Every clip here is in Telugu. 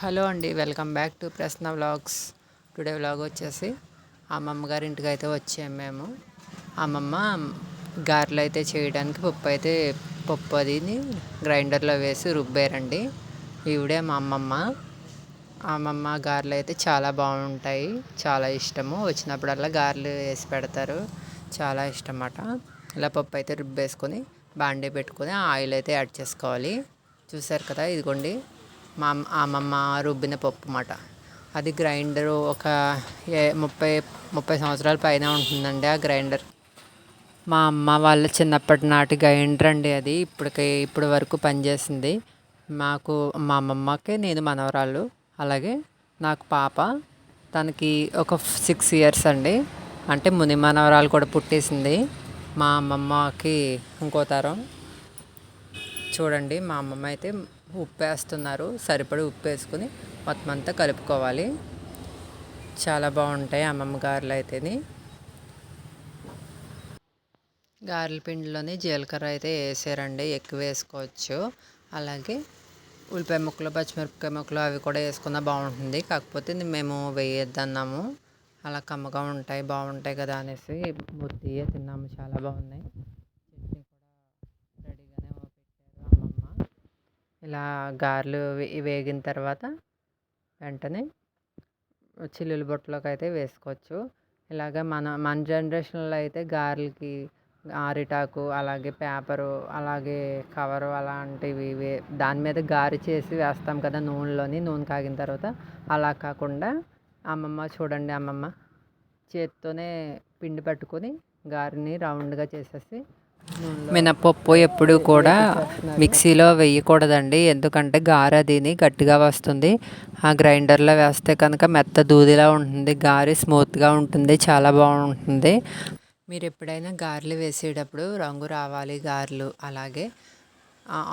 హలో అండి welcome back to Prashna vlogs. Today vlog వచ్చేసి అమ్మమ్మ గారి ఇంటికి అయితే వచ్చాము మేము. అమ్మమ్మ గారెలు అయితే చేయడానికి పప్పు అయితే పప్పు అదిని గ్రైండర్లో వేసి రుబ్బారండి. ఈవిడే మా అమ్మమ్మ. అమ్మమ్మ గారెలు అయితే చాలా బాగుంటాయి చాలా ఇష్టము. వచ్చినప్పుడల్లా గారెలు వేసి పెడతారు చాలా ఇష్టం అన్నమాట ఇలా పప్పు అయితే రుబ్బేసుకొని బాండీ పెట్టుకొని ఆయిల్ అయితే యాడ్ చేసుకోవాలి. చూసారు కదా ఇదిగోండి. మా అమ్మమ్మ రుబ్బిన పప్పు అన్నమాట. అది గ్రైండర్ ఒక ముప్పై ముప్పై సంవత్సరాల పైన ఉంటుందండి ఆ గ్రైండర్. మా అమ్మ వాళ్ళ చిన్నప్పటి నాటి గ్రైండర్ అండి అది. ఇప్పటికి ఇప్పటి వరకు పనిచేసింది. మాకు మా అమ్మమ్మకి నేను మనవరాళ్ళు. అలాగే నాకు పాప. తనకి ఒక సిక్స్ ఇయర్స్ అండి. అంటే ముని మనవరాలు కూడా పుట్టేసింది. మా అమ్మమ్మకి ఇంకో తరం. చూడండి మా అమ్మమ్మ అయితే ఉప్పు వేస్తున్నారు సరిపడి ఉప్పు వేసుకుని మొత్తం అంతా కలుపుకోవాలి. చాలా బాగుంటాయి అమ్మమ్మ గారెలు అయితేని. గారెల పిండిలోని జీలకర్ర అయితే వేసారండి. ఎక్కువ వేసుకోవచ్చు. అలాగే ఉల్లిపాయ ముక్కలు పచ్చిమిరపకాయ ముక్కలు అవి కూడా వేసుకున్నా బాగుంటుంది. కాకపోతే మేము వేయొద్దన్నాము. అలా కమ్మగా ఉంటాయి బాగుంటాయి కదా అనేసి బుద్ధియే తిన్నాము. చాలా బాగున్నాయి. ఇలా గారెలు వేగిన తర్వాత వెంటనే చిల్లుల బుట్టలోకి అయితే వేసుకోవచ్చు. ఇలాగ మన మన జనరేషన్లో అయితే గారెలకి ఆరిటాకు అలాగే పేపరు అలాగే కవరు అలాంటివి వే దాని మీద గారి చేసి వేస్తాం కదా నూనెలోని నూనె కాగిన తర్వాత. అలా కాకుండా అమ్మమ్మ చూడండి అమ్మమ్మ చేత్తోనే పిండి పట్టుకొని గారిని రౌండ్గా చేసేసి మినపప్పు ఎప్పుడు కూడా మిక్సీలో వేయకూడదండి. ఎందుకంటే గారె గట్టిగా వస్తుంది. ఆ గ్రైండర్లో వేస్తే కనుక మెత్త దూదిలా ఉంటుంది. గారె స్మూత్గా ఉంటుంది. చాలా బాగుంటుంది. మీరు ఎప్పుడైనా గారెలు వేసేటప్పుడు రంగు రావాలి గారెలు. అలాగే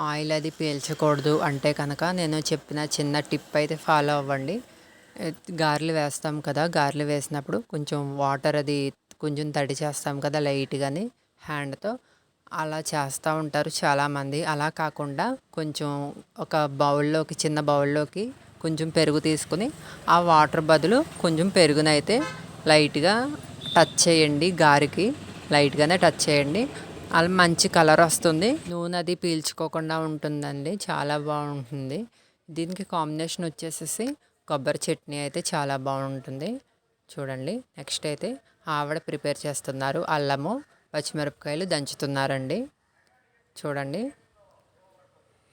ఆయిల్ అది పీల్చకూడదు అంటే కనుక నేను చెప్పిన చిన్న టిప్ అయితే ఫాలో అవ్వండి. గారెలు వేస్తాం కదా. గారెలు వేసినప్పుడు కొంచెం వాటర్ అది కొంచెం తడి చేస్తాం కదా లైట్గాని హ్యాండ్తో. అలా చేస్తూ ఉంటారు చాలామంది. అలా కాకుండా కొంచెం ఒక బౌల్లోకి చిన్న బౌల్లోకి కొంచెం పెరుగు తీసుకుని ఆ వాటర్ బదులు కొంచెం పెరుగునైతే లైట్గా టచ్ చేయండి గారికి. లైట్గానే టచ్ చేయండి. అలా మంచి కలర్ వస్తుంది. నూనె అది పీల్చుకోకుండా ఉంటుందండి. చాలా బాగుంటుంది. దీనికి కాంబినేషన్ వచ్చేసేసి కొబ్బరి చట్నీ అయితే చాలా బాగుంటుంది. చూడండి నెక్స్ట్ అయితే ఆవిడ ప్రిపేర్ చేస్తున్నారు అల్లము. పచ్చిమిరపకాయలు దంచుతున్నారండి. చూడండి.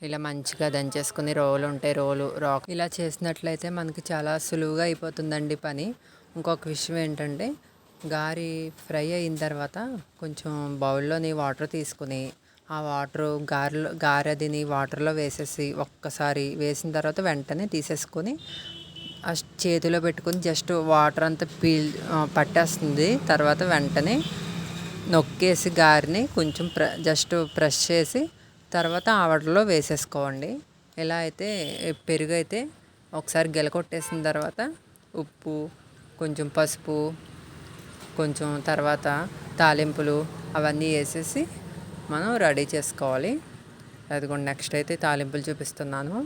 ఇలా మంచిగా దంచేసుకుని రోలు ఉంటాయి రోలు రాక్. ఇలా చేసినట్లయితే మనకి చాలా సులువుగా అయిపోతుందండి పని. ఇంకొక విషయం ఏంటంటే గారి ఫ్రై అయిన తర్వాత కొంచెం బౌల్లోని వాటర్ తీసుకుని ఆ వాటర్ గారెలో గారెదిని వాటర్లో వేసేసి ఒక్కసారి వేసిన తర్వాత వెంటనే తీసేసుకొని చేతిలో పెట్టుకుని జస్ట్ వాటర్ అంతా పీల్ పట్టేస్తుంది. తర్వాత వెంటనే నొక్కేసి గారిని కొంచెం ప్ర జస్ట్ ప్రెస్ చేసి తర్వాత ఆవడలో వేసేసుకోండి. ఇలా అయితే పెరుగు అయితే ఒకసారి గెలకొట్టేసిన తర్వాత ఉప్పు కొంచెం పసుపు కొంచెం తర్వాత తాలింపులు అవన్నీ వేసేసి మనం రెడీ చేసుకోవాలి. అదిగోండి నెక్స్ట్ అయితే తాలింపులు చూపిస్తున్నాను.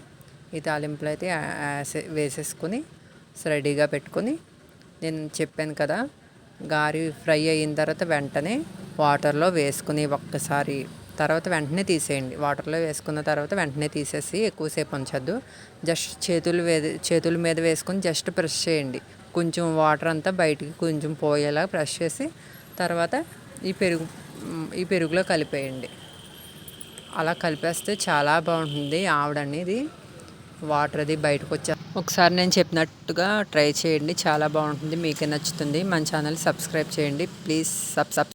ఈ తాలింపులు అయితే వేసేసుకుని రెడీగా పెట్టుకొని నేను చెప్పాను కదా గారి ఫ్రై అయిన తర్వాత వెంటనే వాటర్లో వేసుకుని ఒక్కసారి తర్వాత వెంటనే తీసేయండి. వాటర్లో వేసుకున్న తర్వాత వెంటనే తీసేసి ఎక్కువసేపు ఉంచద్దు. జస్ట్ చేతులు చేతుల మీద వేసుకొని జస్ట్ ప్రెస్ చేయండి. కొంచెం వాటర్ అంతా బయటికి కొంచెం పోయేలా ప్రెస్ చేసి తర్వాత ఈ పెరుగు ఈ పెరుగులో కలిపేయండి. అలా కలిపేస్తే చాలా బాగుంటుంది ఆవిడ అనేది. వాటర్ అది బయటకు వచ్చే ఒకసారి నేను చెప్పినట్టుగా ట్రై చేయండి. చాలా బాగుంటుంది. మీకే నచ్చుతుంది. మన ఛానల్ సబ్స్క్రైబ్ చేయండి. Please sub sub